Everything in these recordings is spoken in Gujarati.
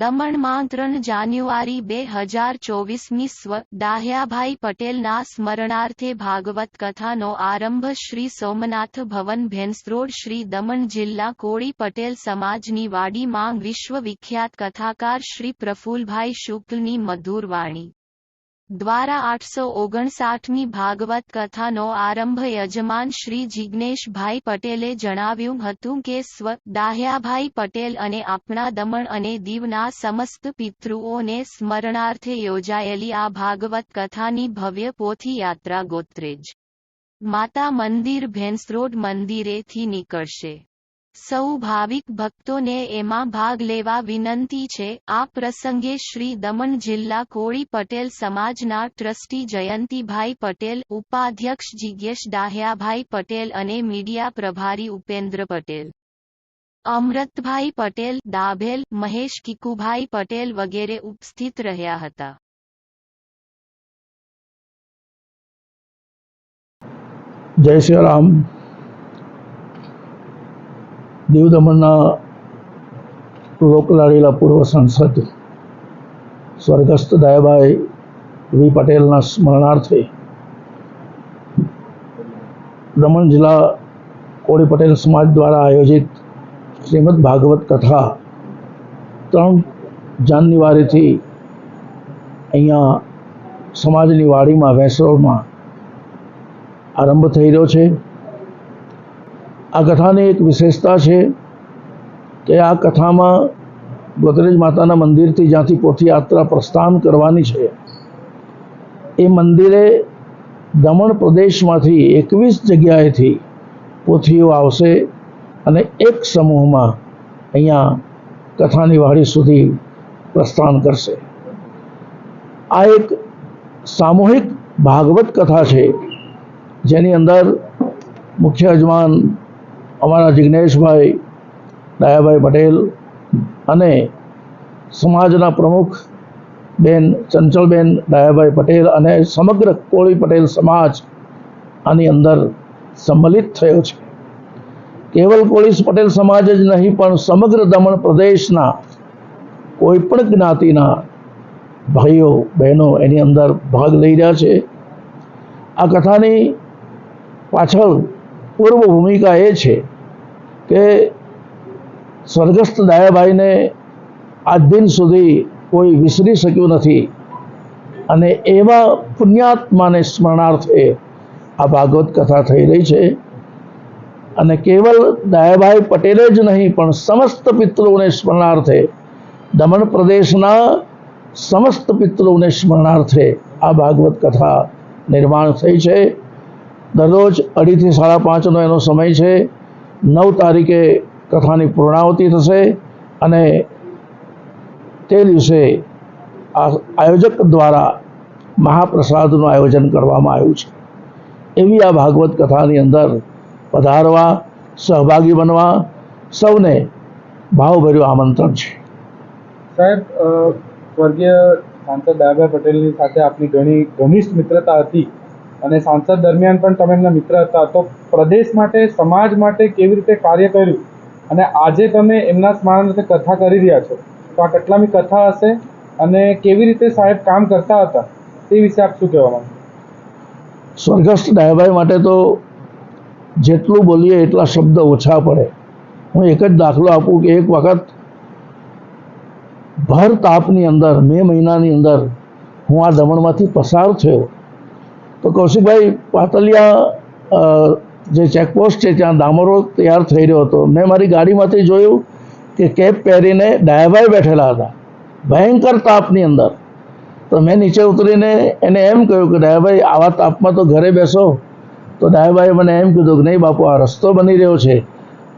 દમણમાં ત્રણ જાન્યુઆરી બે હજાર ચોવીસમી સ્વ દાહ્યાભાઈ પટેલના સ્મરણાર્થે ભાગવત કથાનો આરંભ શ્રી સોમનાથ ભવન ભેંસરોડ શ્રી દમણ જિલ્લા કોળી પટેલ સમાજની વાડીમાં વિશ્વ વિખ્યાત કથાકાર શ્રી પ્રફુલભાઈ શુક્લની મધુર વાણી. દ્વારા આઠસો ઓગણસાઠમી ભાગવત કથાનો આરંભ યજમાન શ્રી જિજ્ઞેશભાઈ પટેલે જણાવ્યું હતું કે સ્વ, દાહ્યાભાઈ પટેલ અને આપણા દમણ અને દીવના સમસ્ત પિતૃઓને સ્મરણાર્થે યોજાયેલી આ ભાગવત કથાની ભવ્ય પોથી યાત્રા ગોત્રેજ. માતા મંદિર ભેંસરોડ મંદિરેથી નીકળશે. સૌ ભાવિક ભક્તોને એમાં ભાગ લેવા વિનંતી છે. આ પ્રસંગે શ્રી દમણ જિલ્લા કોળી પટેલ સમાજના ટ્રસ્ટી જયંતિભાઈ પટેલ, ઉપાધ્યક્ષ જિજ્ઞેશ દાહ્યાભાઈ પટેલ અને મીડિયા પ્રભારી ઉપેન્દ્ર પટેલ. અમૃતભાઈ પટેલ, દાભેલ, મહેશ કિકુભાઈ પટેલ વગેરે ઉપસ્થિત રહ્યા હતા. જય શ્રી રામ. દીવ દમણના લોકલાડીલા પૂર્વ સાંસદ સ્વર્ગસ્થ દયાભાઈ વી પટેલના સ્મરણાર્થે દમણ જિલ્લા કોળી પટેલ સમાજ દ્વારા આયોજિત શ્રીમદ ભાગવત કથા ત્રણ જાન્યુઆરીથી અહીંયા સમાજની વાડીમાં વેસરોડમાં આરંભ થઈ રહ્યો છે. આ કથાની એક વિશેષતા છે કે આ કથામાં ગોદરેજ માતાના મંદિરથી જ્યાંથી પોથીયાત્રા પ્રસ્થાન કરવાની છે, એ મંદિરે દમણ પ્રદેશમાંથી એકવીસ જગ્યાએથી પોથીઓ આવશે અને એક સમૂહમાં અહીંયા કથાની વાડી સુધી પ્રસ્થાન કરશે. આ એક સામૂહિક ભાગવત કથા છે, જેની અંદર મુખ્ય યજમાન અમારા જિજ્ઞેશભાઈ દયાભાઈ પટેલ અને સમાજના પ્રમુખ બેન ચંચલબેન દયાભાઈ પટેલ અને સમગ્ર કોળી પટેલ સમાજ આની અંદર સંમલિત થયો છે. કેવલ કોળી પટેલ સમાજ જ નહીં, પણ સમગ્ર દમણ પ્રદેશના કોઈ પણ જ્ઞાતિના ભાઈઓ, બહેનો એની અંદર ભાગ લઈ રહ્યા છે. આ કથાની પાછળ પૂર્વ ભૂમિકા એ છે કે સ્વર્ગસ્થ દાયાભાઈને આજ દિન સુધી કોઈ વિસરી શક્યું નથી. અને એવા પુણ્યાત્માને સ્મરણાર્થે આ ભાગવત કથા થઈ રહી છે. અને કેવલ દાયાભાઈ પટેલે જ નહીં, પણ સમસ્ત પિતૃઓને સ્મરણાર્થે, દમણ પ્રદેશના સમસ્ત પિતૃઓને સ્મરણાર્થે આ ભાગવત કથા નિર્માણ થઈ છે. દરરોજ અઢીથી સાડા પાંચનો એનો સમય છે. નવ તારીખે કથાની પૂર્ણાવતી થશે અને તે દિવસે આ આયોજક દ્વારા મહાપ્રસાદનું આયોજન કરવામાં આવ્યું છે. એવી આ ભાગવત કથાની અંદર પધારવા, સહભાગી બનવા સૌને ભાવભર્યું આમંત્રણ છે. સાહેબ સ્વર્ગીય સાંસદ દાદાભાઈ પટેલની સાથે આપની ઘણી ઘનિષ્ઠ મિત્રતા હતી. અને સાંસદ દરમિયાન પણ તમે એમના મિત્ર હતા. તો પ્રદેશ માટે, સમાજ માટે કેવી રીતે કાર્ય કર્યું? અને આજે તમે એમના સ્મરણાર્થે કથા કરી રહ્યા છો, તો આ કેટલામી કથા હશે? અને કેવી રીતે સાહેબ કામ કરતા હતા? તે વિશે આપ શું કહેવા માંગો? સ્વર્ગસ્થ દયાભાઈ માટે તો જેટલું બોલીએ એટલા શબ્દ ઓછા પડે. હું એક જ દાખલો આપું કે એક વખત ભર તાપની અંદર, મે મહિનાની અંદર હું આ દમણમાંથી પસાર થયો. તો કૌશિકભાઈ પાતલિયા જે ચેકપોસ્ટ છે ત્યાં દામરો તૈયાર થઈ રહ્યો હતો, મેં મારી ગાડીમાંથી જોયું કે કેપ પહેરીને ડાયભાઈ બેઠેલા હતા, ભયંકર તાપની અંદર. તો મેં નીચે ઉતરીને એને એમ કહ્યું કે ડાયાભાઈ, આવા તાપમાં તો ઘરે બેસો. તો ડાયાભાઈએ મને એમ કીધું કે નહીં બાપુ, આ રસ્તો બની રહ્યો છે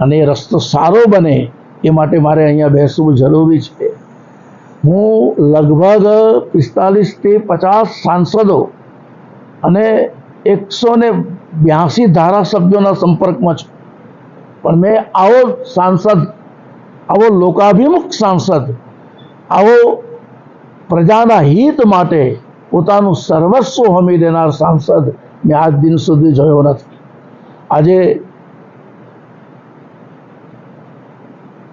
અને એ રસ્તો સારો બને એ માટે મારે અહીંયા બેસવું જરૂરી છે. હું લગભગ પિસ્તાલીસથી પચાસ સાંસદો અને એકસો ને બ્યાસી ધારાસભ્યોના સંપર્કમાં છું. પણ મેં આવો સાંસદ, આવો લોકાભિમુખ સાંસદ, આવો પ્રજાના હિત માટે પોતાનું સર્વસ્વ હમી દેનાર સાંસદ મેં આજ દિન સુધી જોયો નથી. આજે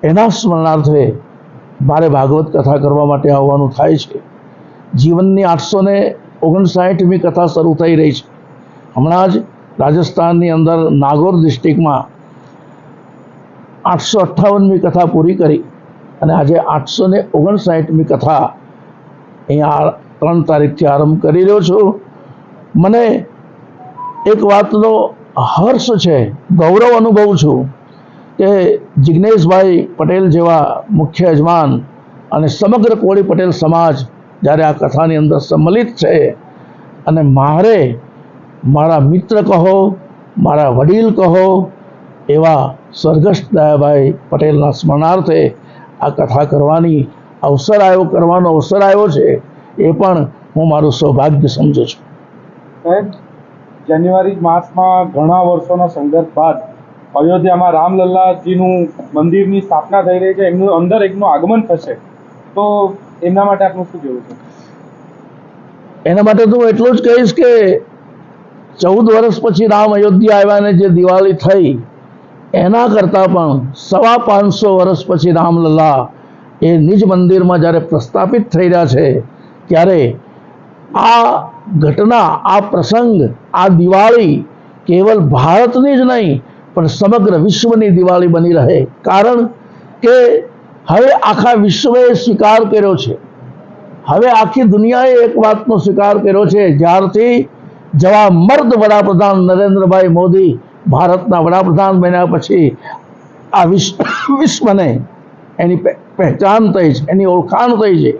એના સ્મરણાર્થે મારે ભાગવત કથા કરવા માટે આવવાનું થાય છે. જીવનની આઠસો ને ઓગણસાઠમી કથા શરૂ થઈ રહી છે. હમણાં જ રાજસ્થાનની અંદર નાગોર ડિસ્ટ્રિક્ટમાં આઠસો અઠ્ઠાવનમી કથા પૂરી કરી અને આજે આઠસો ને ઓગણસાઠમી કથા અહીંયા ત્રણ તારીખથી આરંભ કરી રહ્યો છું. મને એક વાતનો હર્ષ છે, ગૌરવ અનુભવું છું કે જિજ્ઞેશભાઈ પટેલ જેવા મુખ્ય યજમાન અને સમગ્ર કોળી પટેલ સમાજ જ્યારે આ કથાની અંદર સંમલિત છે અને મારે મારા મિત્ર કહો, મારા વડીલ કહો, એવા સ્વર્ગસ્થ દયાભાઈ પટેલના સ્મરણાર્થે આ કથા કરવાની અવસર આવ્યો, કરવાનો અવસર આવ્યો છે, એ પણ હું મારું સૌભાગ્ય સમજું છું. સાહેબ, જાન્યુઆરી માસમાં ઘણા વર્ષોના સંઘર્ષ બાદ અયોધ્યામાં રામલલ્લાજીનું મંદિરની સ્થાપના થઈ રહી છે, એમનું અંદર એકનું આગમન થશે. તો એમના માટે આપનું શું કહેવું છે? એના માટે તો એટલું જ કહીશ કે ચૌદ વર્ષ પછી રામ અયોધ્યા આવ્યા ને જે દિવાળી થઈ, એના કરતાં પણ સવા પાંચસો વર્ષ પછી રામલલ્લા એ નિજ મંદિરમાં જ્યારે પ્રસ્થાપિત થઈ રહ્યા છે, ત્યારે આ ઘટના, આ પ્રસંગ, આ દિવાળી કેવલ ભારતની જ નહીં, પણ સમગ્ર વિશ્વની દિવાળી બની રહે. કારણ કે હવે આખા વિશ્વએ સ્વીકાર કર્યો છે. હવે આખી દુનિયાએ એક વાતનો સ્વીકાર કર્યો છે. જ્યારથી જવા મર્દ વડાપ્રધાન નરેન્દ્રભાઈ મોદી ભારતના વડાપ્રધાન બન્યા પછી આ વિશ્વ વિશ્વને એની પહે- પહેચાન થઈ છે, એની ઓળખાણ થઈ છે.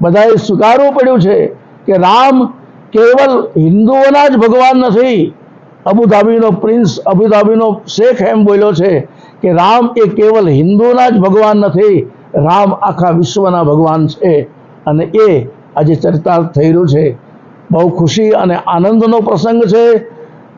બધાએ સ્વીકારવું પડ્યું છે કે રામ કેવલ હિન્દુઓના જ ભગવાન નથી. અબુધાબીનો પ્રિન્સ અબુધાબીનો શેખ એમ બોલ્યો છે કે રામ એ કેવલ હિન્દુના જ ભગવાન નથી, રામ આખા વિશ્વના ભગવાન છે. અને એ આજે ચરિતાર્થ થઈ રહ્યું છે. બહુ ખુશી અને આનંદનો પ્રસંગ છે.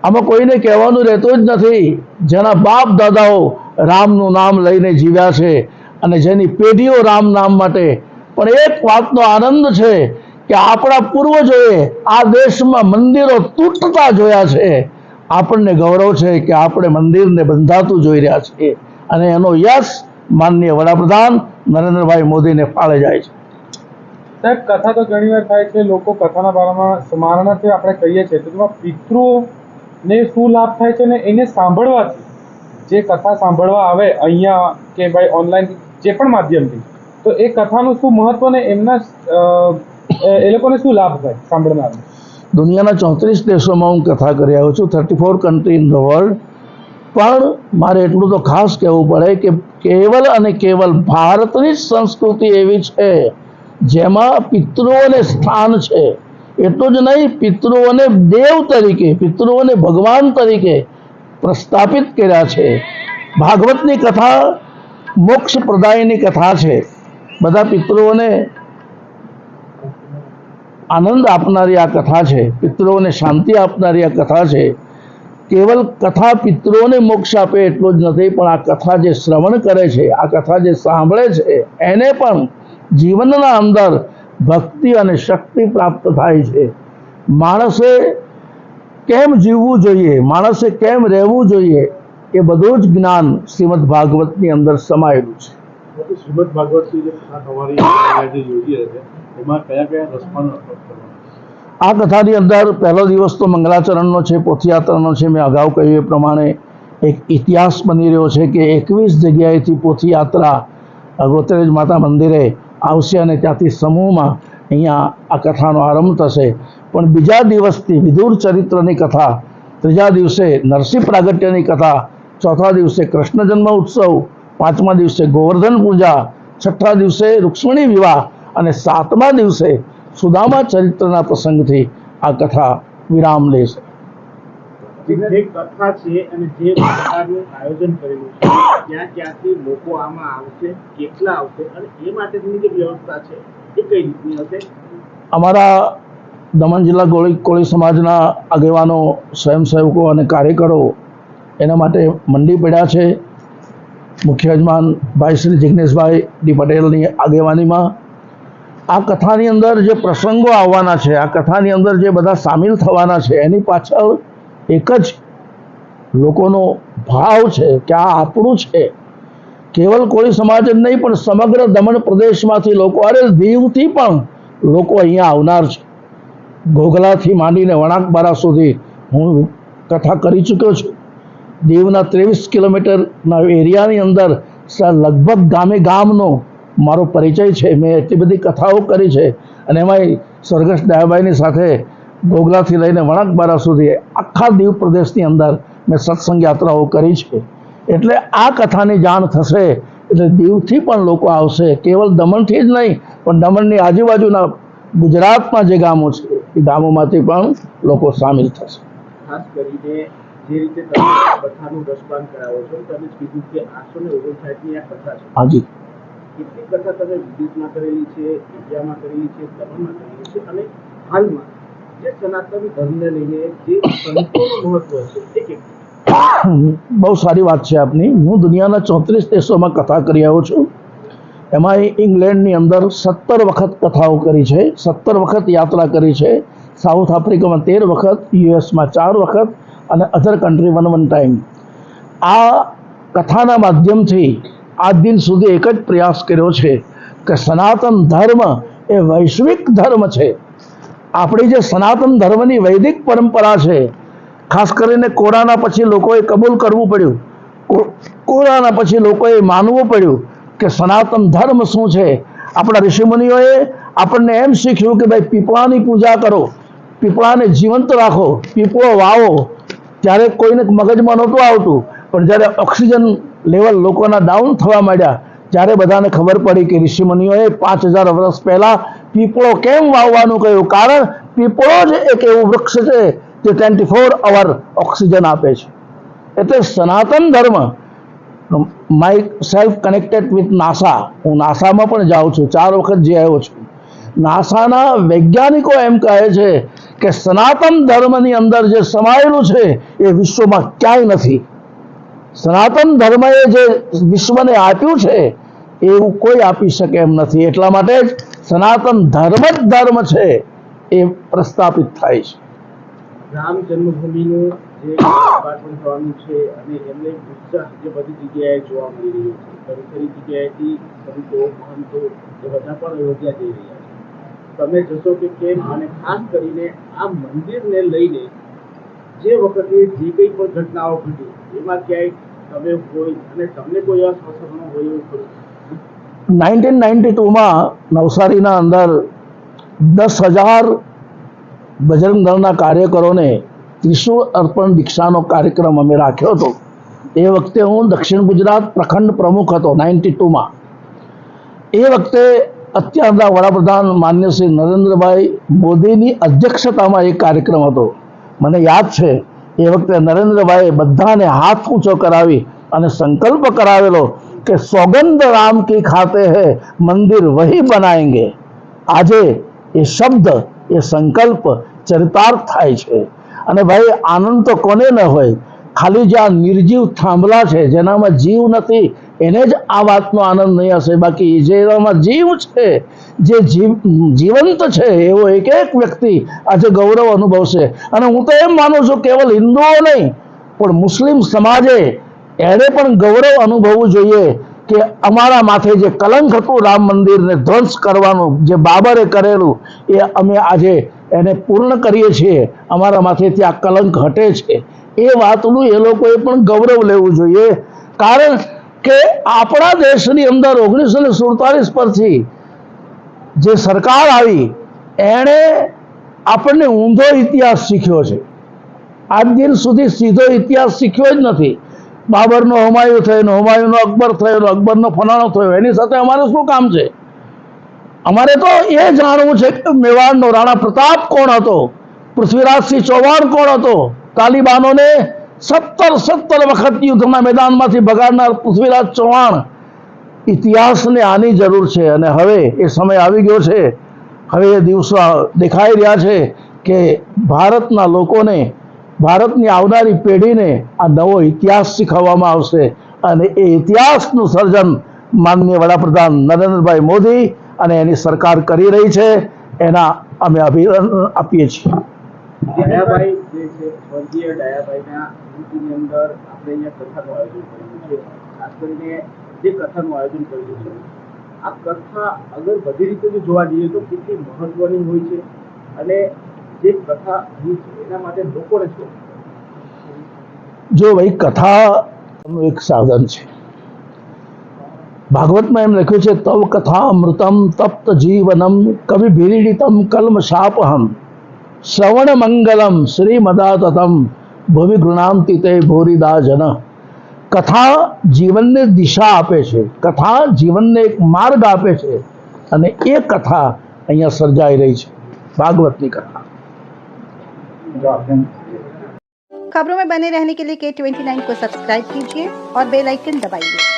આમાં કોઈને કહેવાનું રહેતું જ નથી. જેના બાપ દાદાઓ રામનું નામ લઈને જીવ્યા છે અને જેની પેઢીઓ રામ નામ માટે. પણ એક વાતનો આનંદ છે કે આપણા પૂર્વજોએ આ દેશમાં મંદિરો તૂટતા જોયા છે. આપણને ગૌરવ છે કે આપણે મંદિરને બંધાતું જોઈ રહ્યા છીએ. અને એનો યશ માનનીય વડાપ્રધાન નરેન્દ્રભાઈ મોદીને ફાળે જાય છે. સાહેબ, કથા તો ઘણી વાર થાય છે, લોકો કથાના બારામાં સ્મરણાર્થે આપણે કહીએ છીએ. તો તેમાં પિતૃને શું લાભ થાય છે ને એને સાંભળવાથી જે કથા સાંભળવા આવે અહીંયા કે ભાઈ ઓનલાઈન જે પણ માધ્યમથી, તો એ કથાનું શું મહત્વ ને એમના એ લોકોને શું લાભ થાય સાંભળનારને? દુનિયાના ચોત્રીસ દેશોમાં હું કથા કરી આવ્યો છું thirty four country in the world પણ મારે એટલું તો ખાસ કહેવું પડે કે કેવલ અને કેવલ ભારતની જ સંસ્કૃતિ એવી છે, જેમાં પિતૃઓને સ્થાન છે. એટલું જ નહીં પિતૃઓને દેવ તરીકે પિતૃઓને ભગવાન તરીકે પ્રસ્થાપિત કર્યા છે. ભાગવતની કથા મોક્ષ પ્રદાયની કથા છે. બધા પિતૃઓને આનંદ આપનારી આ કથા છે, પિતૃઓને શાંતિ આપનારી આ કથા છે, કેવલ કથા પિત્રોને મોક્ષ આપે એટલું જ નથી, પણ આ કથા જે શ્રવણ કરે છે, આ કથા જે સાંભળે છે, એને પણ જીવનના અંદર ભક્તિ અને શક્તિ પ્રાપ્ત થાય છે. માણસે કેમ જીવવું જોઈએ, માણસે કેમ રહેવું જોઈએ, એ બધું જ જ્ઞાન શ્રીમદ ભાગવતની અંદર સમાયેલું છે. શ્રીમદ ભાગવતની જે કથા તમારી જે યોજી છે, એમાં કયા કયા રસપાનો આ કથાની અંદર પહેલો દિવસ તો મંગલાચરણનો છે, પોથીયાત્રાનો છે. મેં અગાઉ કહ્યું એ પ્રમાણે એક ઇતિહાસ બની રહ્યો છે કે એકવીસ જગ્યાએથી પોથીયાત્રા ગોત્રેજ માતા મંદિરે આવશે અને ત્યાંથી સમૂહમાં અહીંયા આ કથાનો આરંભ થશે. પણ બીજા દિવસથી વિદુર ચરિત્રની કથા, ત્રીજા દિવસે નરસિંહ પ્રાગટ્યની કથા, ચોથા દિવસે કૃષ્ણ જન્મ ઉત્સવ પાંચમા દિવસે ગોવર્ધન પૂજા છઠ્ઠા દિવસે રૂક્ષ્મણી વિવાહ અને સાતમા દિવસે સુદામા ચરિત્રના પ્રસંગથી આ કથા વિરામ લે કથા છે અને જે પ્રકારનું આયોજન કરેલું છે ક્યાં ક્યાંથી લોકો આમાં આવશે કેટલા આવશે અને એ માટેની જે વ્યવસ્થા છે એ કઈ રીતની હશે? અમારા દમણ જિલ્લા કોળી કોળી સમાજના આગેવાનો સ્વયંસેવકો અને કાર્યકરો એના માટે મંડી પડ્યા છે. મુખ્ય યજમાન ભાઈ શ્રી જિગ્નેશભાઈ ડી પટેલની આગેવાનીમાં આ કથાની અંદર જે પ્રસંગો આવવાના છે, આ કથાની અંદર જે બધા સામેલ થવાના છે, એની પાછળ એક જ લોકોનો ભાવ છે કે આ આપણું છે. કેવલ કોળી સમાજ જ નહીં, પણ સમગ્ર દમણ પ્રદેશમાંથી લોકો, અરે દીવથી પણ લોકો અહીંયા આવનાર છે. ઘોઘલાથી માંડીને વણાકબારા સુધી હું કથા કરી ચૂક્યો છું. દીવના ત્રેવીસ કિલોમીટરના એરિયાની અંદર લગભગ ગામે ગામનો મારો પરિચય છે. મેં એટલી બધી કથાઓ કરી છે અને એમાંય સ્વર્ગસ્થ દયાબાઈની સાથે ઘોઘલાથી લઈને વણાકબારા સુધી આખા દીવ પ્રદેશની અંદર મેં સત્સંગ યાત્રાઓ કરી છે. એટલે આ કથાની જાણ થશે એટલે દીવથી પણ લોકો આવશે. કેવલ દમણથી જ નહીં, પણ દમણની આજુબાજુના ગુજરાતમાં જે ગામો છે, એ ગામોમાંથી પણ લોકો સામેલ થશે. ખાસ કરીને જે રીતે તમે કથાનું રસપાન કરાવો છો તમે કીધું કે આઠસો ને ઓગણસાઠની આ કથા છે. હાજી કેટલી કથા તમે વિદેશમાં કરેલી છે ઇન્ડિયામાં કરેલી છે દમણમાં કરેલી છે અને હાલમાં જે સનાતન ધર્મને લઈને જે સંતોનું મહત્વ છે તે કેટલું બહુ સારી વાત છે આપની. હું દુનિયાના ચોત્રીસ દેશોમાં કથા કરી આવ્યો છું. એમાં ઇંગ્લેન્ડની અંદર સત્તર વખત કથાઓ કરી છે સત્તર વખત યાત્રા કરી છે સાઉથ આફ્રિકામાં તેર વખત યુએસમાં ચાર વખત અને other country one one time આ કથાના માધ્યમથી આજ દિન સુધી એક જ પ્રયાસ કર્યો છે કે સનાતન ધર્મ એ વૈશ્વિક ધર્મ છે. આપણી જે સનાતન ધર્મની વૈદિક પરંપરા છે, ખાસ કરીને કોરોના પછી લોકોએ કબૂલ કરવું પડ્યું. કોરોના પછી લોકોએ માનવું પડ્યું કે સનાતન ધર્મ શું છે. આપણા ઋષિમુનિઓએ આપણને એમ શીખ્યું કે ભાઈ પીપળાની પૂજા કરો, પીપળાને જીવંત રાખો, પીપળો વાવો ત્યારે કોઈને મગજમાં નહોતું આવતું. પણ જ્યારે ઓક્સિજન લેવલ લોકોના ડાઉન થવા માંડ્યા, ત્યારે બધાને ખબર પડી કે ઋષિમુનિઓએ પાંચ હજાર વર્ષ પહેલા પીપળો કેમ વાવવાનું કહ્યું? કારણ પીપળો જ એક એવું વૃક્ષ છે જે ટ્વેન્ટી ફોર અવર ઓક્સિજન આપે છે. એટલે Sanatan Dharma myself connected with NASA હું નાસામાં પણ જાઉં છું, ચાર વખત જે આવ્યો છું નાસાના વૈજ્ઞાનિકો એમ કહે છે કે સનાતન ધર્મની અંદર જે સમાયેલું છે, એ વિશ્વમાં ક્યાંય નથી. સનાતન ધર્મએ જે વિશ્વને આપ્યું છે, એવું કોઈ આપી શકે એમ નથી. એટલા માટે જ સનાતન ધર્મ જ ધર્મ છે, એ પ્રસ્થાપિત થાય છે. રામ જન્મભૂમિનું છે અને એમને જે બધી જગ્યાએ જોવા મળી રહ્યો છે. ખરી ખરી જગ્યાએથી સંતો મહંતો એ બધા પણ અયોધ્યા જઈ રહ્યા છે. તમે જશો કે કેમ અને ખાસ કરીને આ મંદિરને લઈને જે વખતે જે કંઈ પણ ઘટનાઓ ઘટી, એમાં ક્યાંય તમે હોય અને તમને કોઈ એવા સ્વસનો હોય એવું ખરું નાઇન્ટીન નાઇન્ટી ટુમાં નવસારીના અંદર દસ હજાર બજરંગ દળના કાર્યકરોને ત્રિશુળ અર્પણ દીક્ષાનો કાર્યક્રમ અમે રાખ્યો હતો. એ વખતે હું દક્ષિણ ગુજરાત પ્રખંડ પ્રમુખ હતો, નાઇન્ટી ટુમાં. એ વખતે અત્યારના વડાપ્રધાન માન્ય શ્રી નરેન્દ્રભાઈ મોદીની અધ્યક્ષતામાં એક કાર્યક્રમ હતો. મને યાદ છે, એ વખતે નરેન્દ્રભાઈએ બધાને હાથ ઊંચો કરાવી અને સંકલ્પ કરાવેલો કે સોગંદ રામ કી ખાતે હે, મંદિર વહી બનાવેંગે આજે એ શબ્દ, એ સંકલ્પ ચરિતાર્થ થાય છે. અને ભાઈ, આનંદ તો કોને ન હોય. ખાલી જ્યાં નિર્જીવ થાંભલા છે, જેનામાં જીવ નથી એને જ આ વાતનો આનંદ નહીં હશે. બાકી જેનામાં જીવ છે, જે જીવ, જીવંત છે, એવો એક એક વ્યક્તિ આજે ગૌરવ અનુભવશે. અને હું તો એમ માનું છું, કેવલ હિન્દુઓ નહીં, પણ મુસ્લિમ સમાજે એણે પણ ગૌરવ અનુભવવું જોઈએ કે અમારા માથે જે કલંક હતું રામ મંદિરને ધ્વંસ કરવાનું, જે બાબરે કરેલું, એ અમે આજે એને પૂર્ણ કરીએ છીએ. અમારા માથેથી આ કલંક હટે છે. એ વાતનું એ લોકોએ પણ ગૌરવ લેવું જોઈએ. કારણ કે આપણા દેશની અંદર ઓગણીસો ને સુડતાલીસ પરથી જે સરકાર આવી, એણે આપણને ઊંધો ઇતિહાસ શીખ્યો છે. આજ દિન સુધી સીધો ઇતિહાસ શીખ્યો જ નથી. બાબરનો હુમાયુ થયો હમાયુનો અકબર થયો અકબરનો ફલાણો થયો, એની સાથે અમારે શું કામ છે? અમારે તો એ જાણવું છે કે મેવાડનો રાણા પ્રતાપ કોણ હતો? પૃથ્વીરાજસિંહ ચૌહાણ કોણ હતો? તાલિબાનોને સત્તર સત્તર વખત યુદ્ધના મેદાનમાંથી ભગાડનાર પૃથ્વીરાજ ચૌહાણ ઇતિહાસને આની જરૂર છે અને હવે એ સમય આવી ગયો છે. હવે એ દિવસો દેખાઈ રહ્યા છે કે ભારતના લોકોને, ભારતની આવનારી પેઢીને આ નવો ઇતિહાસ શીખવવામાં આવશે અને એ ઇતિહાસનું સર્જન માનનીય વડાપ્રધાન નરેન્દ્રભાઈ મોદી અને એની સરકાર કરી રહી છે. એના અમે અભિનંદન આપીએ છીએ. ડાયાભાઈ જે છે, સ્વર્ગીય ડાયાભાઈના સ્મૃતિની અંદર આપણે અહીંયા કથાનું આયોજન કર્યું છે. ખાસ કરીને જે કથાનું આયોજન કર્યું છે. આ કથા અગર બધી રીતે જો જોવા જઈએ તો કેટલી મહત્વની હોય છે અને જે કથા અહીં છે, એના માટે લોકોને શું જો ભાઈ, કથાનું એક સાધન છે. ભાગવતમાં એમ લખ્યું છે, તવ કથા અમૃતમ તપ્ત જીવનમ કવિ ભીરીડિતમ કલ્મ શાપહમ શ્રવણ મંગલમ શ્રીમદાતતમ ભુવિ ગૃણાંતિ તે ભૂરિદા જન કથા જીવનને દિશા આપે છે કથા જીવનને એક માર્ગ આપે છે અને એ કથા અહીંયા સર્જાઈ રહી છે ભાગવતની કથા खबरों में बने रहने के लिए के ट्वेंटी नाइन को सब्सक्राइब कीजिए और बेल आइकन दबाइए